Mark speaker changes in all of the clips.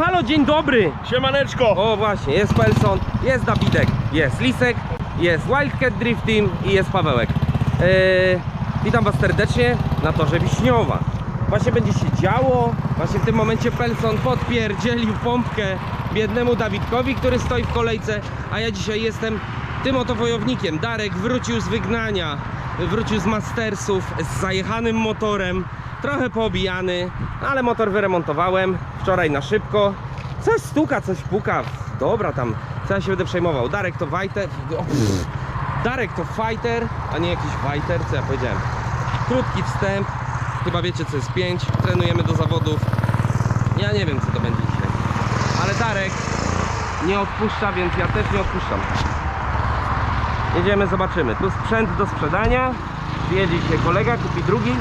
Speaker 1: halo, dzień dobry!
Speaker 2: Siemaneczko!
Speaker 1: O właśnie, jest Pelson, jest Dawidek, jest Lisek, jest Wildcat Drift Team i jest Pawełek. Eee, witam Was serdecznie na torze Wiśniowa. Właśnie będzie się działo, właśnie w tym momencie Pelson podpierdzielił pompkę biednemu Dawidkowi, który stoi w kolejce, a ja dzisiaj jestem tym oto wojownikiem. Darek wrócił z wygnania, wrócił z Mastersów z zajechanym motorem, trochę poobijany, ale motor wyremontowałem wczoraj na szybko. Coś stuka, coś puka. Dobra, tam, co ja się będę przejmował. Darek to fighter. Darek to fighter, a nie jakiś fighter, co ja powiedziałem. Krótki wstęp. Chyba wiecie, co jest 5. Trenujemy do zawodów. Ja nie wiem, co to będzie dzisiaj. Ale Darek nie odpuszcza, więc ja też nie odpuszczam. Jedziemy, zobaczymy. Tu sprzęt do sprzedania. Jedzie się kolega, kupi drugi.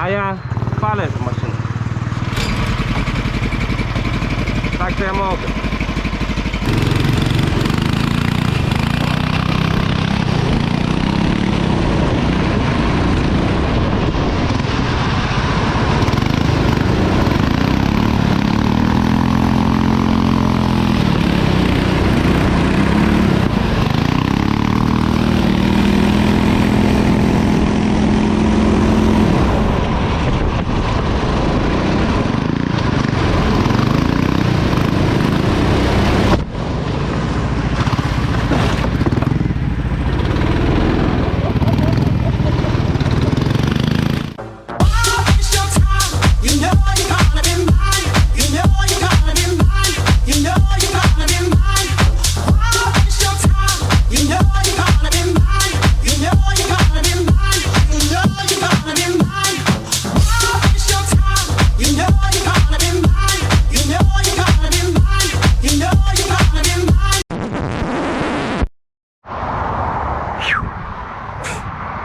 Speaker 1: Siup. A ja palę w maszynę. Tak to.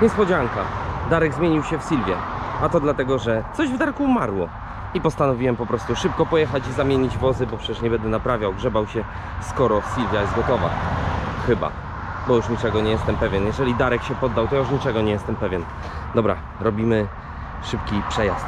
Speaker 1: Niespodzianka. Darek zmienił się w Sylwię. A to dlatego, że coś w Darku umarło. I postanowiłem po prostu szybko pojechać i zamienić wozy, bo przecież nie będę naprawiał, grzebał się, skoro Sylwia jest gotowa. Chyba. Bo już niczego nie jestem pewien. Jeżeli Darek się poddał, to już niczego nie jestem pewien. Dobra, robimy szybki przejazd.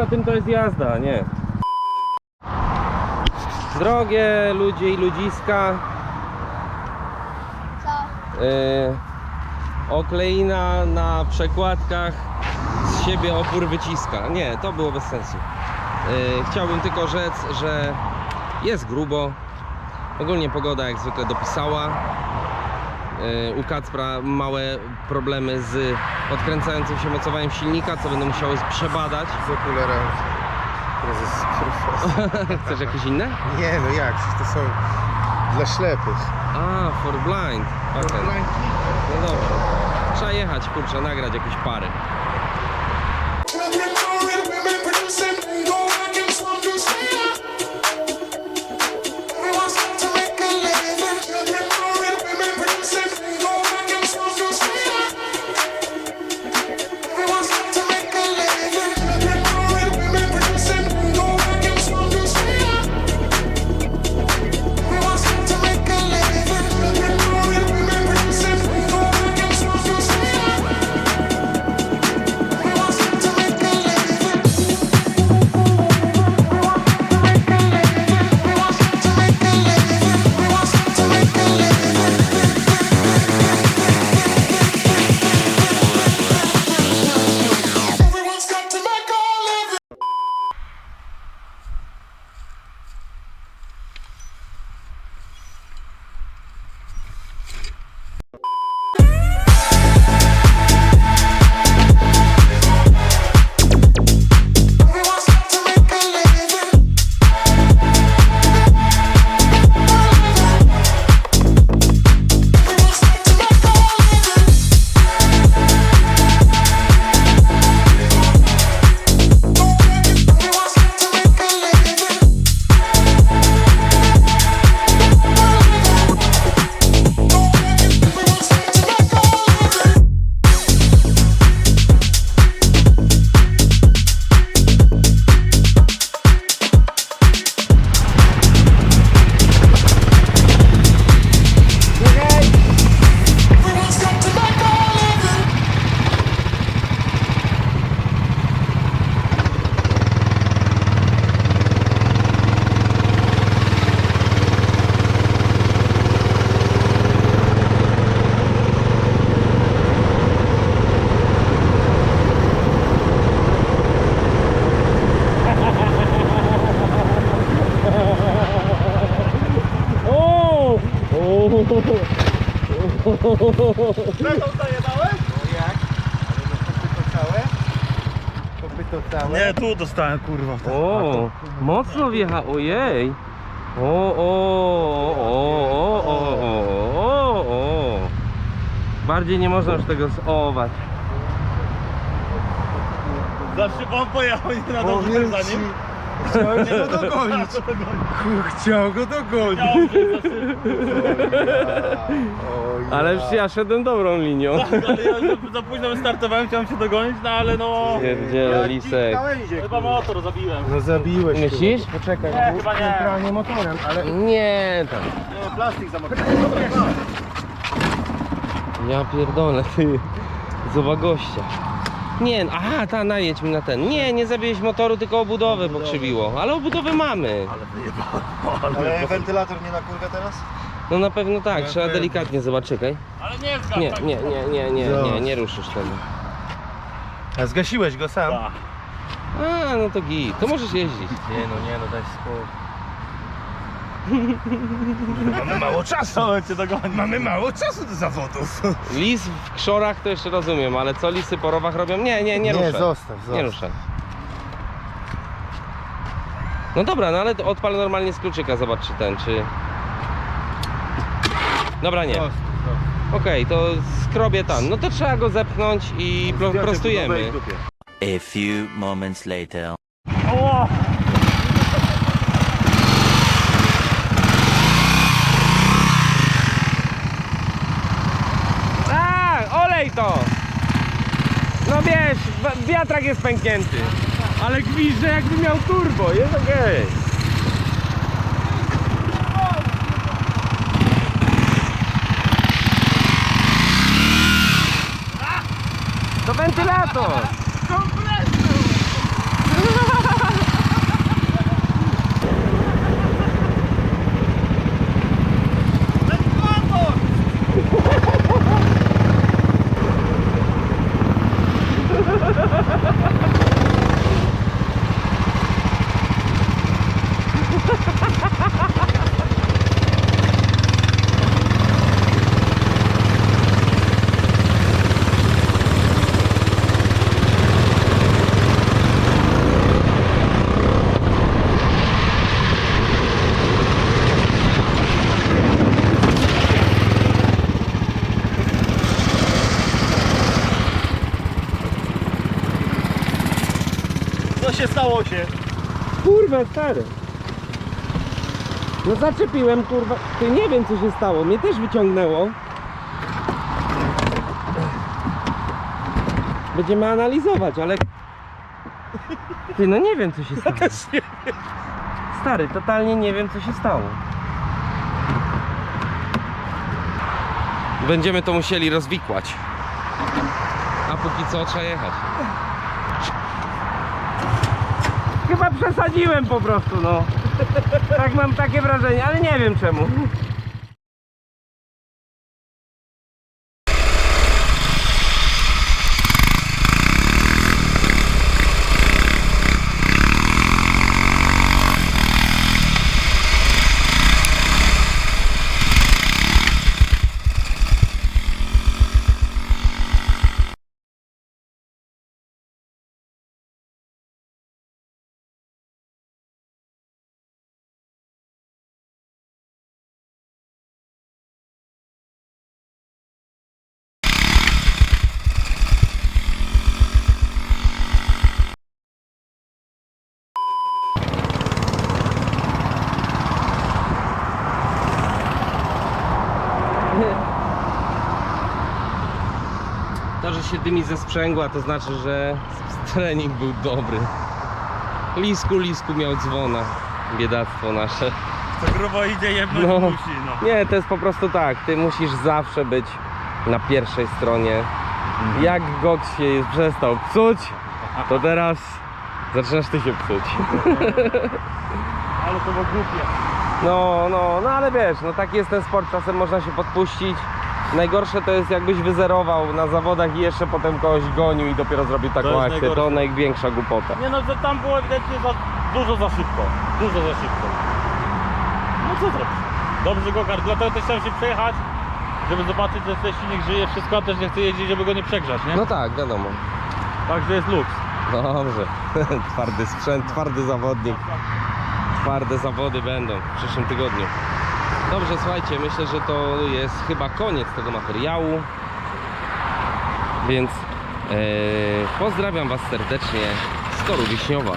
Speaker 1: Kurwa, tym to jest jazda, nie. Drogie ludzie i ludziska.
Speaker 3: Co?
Speaker 1: Yy, okleina na przekładkach z siebie opór wyciska. Nie, to było bez sensu. Yy, chciałbym tylko rzec, że jest grubo. Ogólnie pogoda jak zwykle dopisała. Yy, u Kacpra małe problemy z odkręcającym się mocowaniem silnika, co będę musiał przebadać.
Speaker 4: z okularami. Prezes.
Speaker 1: Chcesz jakieś inne?
Speaker 4: Nie no jak, to są dla ślepych.
Speaker 1: A, for blind. Okej. No dobra. Trzeba jechać, kurczę, nagrać jakieś pary.
Speaker 2: Zajebałeś?
Speaker 4: No jak? Ale no kopyto całe? Kopyto całe?
Speaker 2: Nie, tu dostałem kurwa.
Speaker 1: O, mocno wjecha, ojej. O, o, o, o, o, o, o, o. Bardziej nie można już tego zować.
Speaker 2: Za szybą pojechał i na dobrze za nim.
Speaker 4: Chciałem go dogonić. Chciał go dogonić. Oj,
Speaker 1: Ale już ja szedłem dobrą linią.
Speaker 2: Ale ja za- za późno wystartowałem, chciałem się dogonić, no ale no...
Speaker 1: Pierdziele, lisek.
Speaker 2: Chyba motor zabiłem.
Speaker 4: No zabiłeś.
Speaker 1: Myślisz?
Speaker 4: Poczekaj,
Speaker 2: Nie,
Speaker 4: bo
Speaker 2: chyba nie.
Speaker 4: centralnie motorem, ale...
Speaker 1: Nie, tam.
Speaker 4: Nie, plastik zamontowany.
Speaker 1: Ja pierdolę, ty. Zobacz gościa. Nie, aha, ta najedź mi na ten. Nie, nie zabiłeś motoru, tylko obudowę pokrzywiło. Ale obudowę mamy.
Speaker 4: Ale wentylator nie na kurwę teraz?
Speaker 1: No na pewno tak, trzeba delikatnie zobaczyć. czekaj.
Speaker 2: Ale nie.
Speaker 1: Nie, nie, nie, nie, nie, nie, nie ruszysz tego.
Speaker 4: A zgasiłeś go sam?
Speaker 2: Tak.
Speaker 1: A, no to git, to możesz jeździć.
Speaker 4: Nie no, nie no, daj spokój. Mamy mało czasu.
Speaker 2: Cię dogoni?
Speaker 4: Mamy mało czasu do zawodów.
Speaker 1: Lis w krzorach to jeszcze rozumiem, ale co lisy po rowach robią? Nie, nie, nie.
Speaker 4: Nie, zostaw, zostaw.
Speaker 1: Nie ruszaj. No dobra, no ale to odpal normalnie z kluczyka, zobacz czy ten, czy... Dobra, nie.
Speaker 4: Zostaw, zostaw.
Speaker 1: Okej, to skrobię tam. No to trzeba go zepchnąć i pro, prostujemy.
Speaker 3: A few moments later.
Speaker 2: O!
Speaker 1: To! No wiesz, wi- wiatrak jest pęknięty. Ale gwizdże jakby miał turbo, jest okej. To wentylator!
Speaker 2: Się?
Speaker 1: Kurwa, stary. No zaczepiłem, kurwa. Ty nie wiem, co się stało. Mnie też wyciągnęło. Będziemy analizować, ale... Ty, no nie wiem, co się stało. Stary, totalnie nie wiem, co się stało. Będziemy to musieli rozwikłać. A póki co trzeba jechać. Chyba przesadziłem po prostu, no. Tak mam takie wrażenie, ale nie wiem czemu. Że się dymi ze sprzęgła, to znaczy, że trening był dobry. Lisku, lisku miał dzwona. Biedactwo nasze.
Speaker 2: To grubo idzie, jedno
Speaker 1: No.
Speaker 2: musi, no.
Speaker 1: Nie, to jest po prostu tak. Ty musisz zawsze być na pierwszej stronie. Jak GOG się przestał psuć, to teraz zaczynasz ty się psuć.
Speaker 2: Ale to było głupie.
Speaker 1: No, no, no ale wiesz, no taki jest ten sport, czasem można się podpuścić. Najgorsze to jest jakbyś wyzerował na zawodach i jeszcze potem kogoś gonił i dopiero zrobił taką akcję. To największa głupota.
Speaker 2: Nie no, że tam było ewidentnie za, dużo za szybko. Dużo za szybko. No co zrobić? Dobrze go kart, dlatego też chciałem się przejechać, żeby zobaczyć, że ten silnik żyje wszystko, a też nie chcę jeździć, żeby go nie przegrzać, nie?
Speaker 1: No tak, wiadomo.
Speaker 2: Także jest luks.
Speaker 1: Dobrze. twardy sprzęt, twardy zawodnik. Twarde zawody będą w przyszłym tygodniu. Dobrze, słuchajcie, myślę, że to jest chyba koniec tego materiału. Więc e, pozdrawiam Was serdecznie z Toru Wiśniowa.